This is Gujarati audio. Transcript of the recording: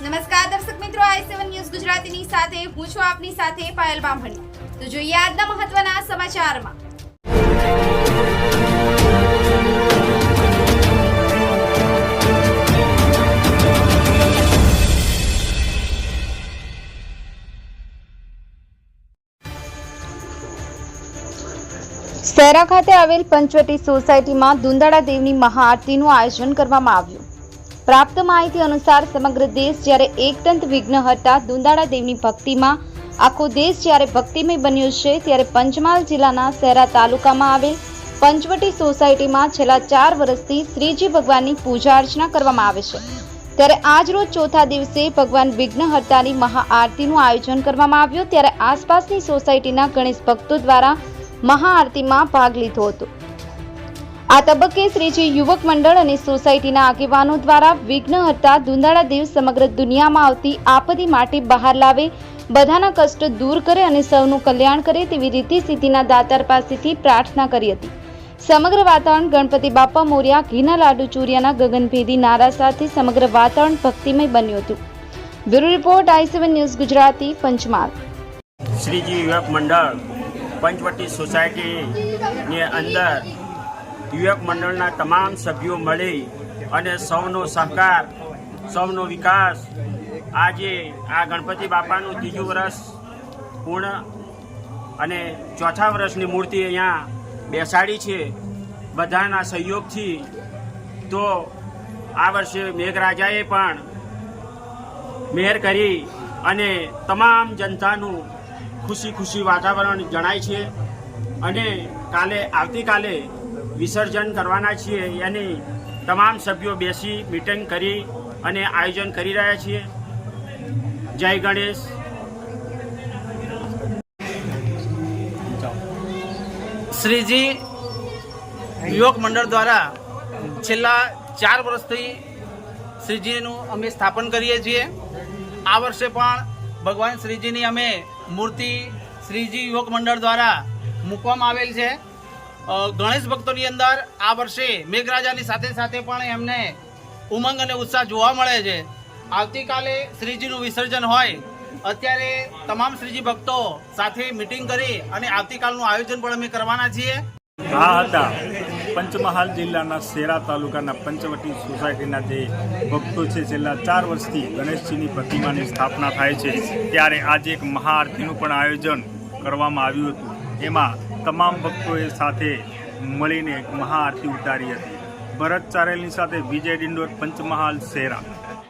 નમસ્કાર દર્શક મિત્રો, આઈ સેવન ન્યૂઝ ગુજરાતીની સાથે, હું છું આપની સાથે પાયલ બામણી. તો જોઈએ આજના મહત્વના સમાચારમાં. શહેરા ખાતે આવેલ પંચવટી સોસાયટીમાં દુંદાળા દેવની મહાઆરતીનું આયોજન કરવામાં આવ્યું. પ્રાપ્ત માહિતી અનુસાર સમગ્ર દેશ જ્યારે એકદંત વિઘ્નહર્તા દુંદાળા દેવની ભક્તિમાં આખો દેશ જ્યારે ભક્તિમય બન્યો છે, ત્યારે પંચમહાલ જિલ્લાના શહેરા તાલુકામાં આવેલ પંચવટી સોસાયટીમાં છેલ્લા ચાર વર્ષથી શ્રીજી ભગવાનની પૂજા અર્ચના કરવામાં આવે છે. ત્યારે આજરોજ ચોથા દિવસે ભગવાન વિઘ્નહર્તાની મહાઆરતીનું આયોજન કરવામાં આવ્યું. ત્યારે આસપાસની સોસાયટીના ગણેશ ભક્તો દ્વારા મહાઆરતીમાં ભાગ લીધો હતો. આ તબક્કે શ્રીજી યુવક મંડળ અને સોસાયટીના આગેવાનો દ્વારા વિઘ્ન હતા દુંદાળા દેવ સમગ્ર દુનિયામાં આવતી આપત્તિ માટે બહાર લાવે, બધાના કષ્ટ દૂર કરે અને સૌનું કલ્યાણ કરે તેવી રીતિ સ્થિતિના દાતાર પાસેથી પ્રાર્થના કરી હતી. સમગ્ર વાતાવરણ ગણપતિ બાપા મોર્યા ઘીના લાડુ ચૂરિયાના ગગનભેદી નારા સાથે સમગ્ર વાતાવરણ ભક્તિમય બન્યું હતું. Bureau report I seven news Gujarati, Panchmahal. Shriji યુવક મંડળ પંચવટી સોસાયટીની અંદર યુવક મંડળના તમામ સભ્યો મળી અને સૌનો સહકાર, સૌનો વિકાસ. આજે આ ગણપતિ બાપાનું ત્રીજું વર્ષ પૂર્ણ અને ચોથા વર્ષની મૂર્તિ અહીંયા બેસાડી છે બધાના સહયોગથી. તો આ વર્ષે મેઘરાજાએ પણ મહેર કરી અને તમામ જનતાનું ખુશી ખુશી વાતાવરણ જણાય છે. અને કાલે, આવતીકાલે વિસર્જન કરવાના છીએ. એની તમામ સભ્યો બેસી મિટિંગ કરી અને આયોજન કરી રહ્યા છીએ. જય ગણેશ. શ્રીજી યુવક મંડળ દ્વારા છેલ્લા ચાર વર્ષથી શ્રીજીનું અમે સ્થાપન કરીએ છીએ. આ વર્ષે પણ ભગવાન શ્રીજીની અમે મૂર્તિ શ્રીજી યુવક મંડળ દ્વારા મૂકવામાં આવેલ છે. ગણેશ ભક્તોની અંદર આ વર્ષે મેઘરાજાની સાથે સાથે પણ એમને ઉમંગ અને ઉત્સાહ જોવા મળે છે. આવતીકાલે શ્રીજીનું વિસર્જન હોય, અત્યારે તમામ શ્રીજી ભક્તો સાથે મિટિંગ કરી અને આવતીકાલનું આયોજન પણ અમે કરવાના છીએ. આ હતા પંચમહાલ જિલ્લાના શેરા તાલુકાના પંચવટી સોસાયટીના જે ભક્તો છે, છેલ્લા ચાર વર્ષથી ગણેશજીની પ્રતિમાની સ્થાપના થાય છે. ત્યારે આજે એક મહાઆરતીનું પણ આયોજન કરવામાં આવ્યું હતું. એમાં તમામ ભક્તોએ સાથે મળીને મહાઆરતી ઉતારી હતી. ભરત ચારેલની સાથે વિજય ડિંડોર પંચમહાલ શેરા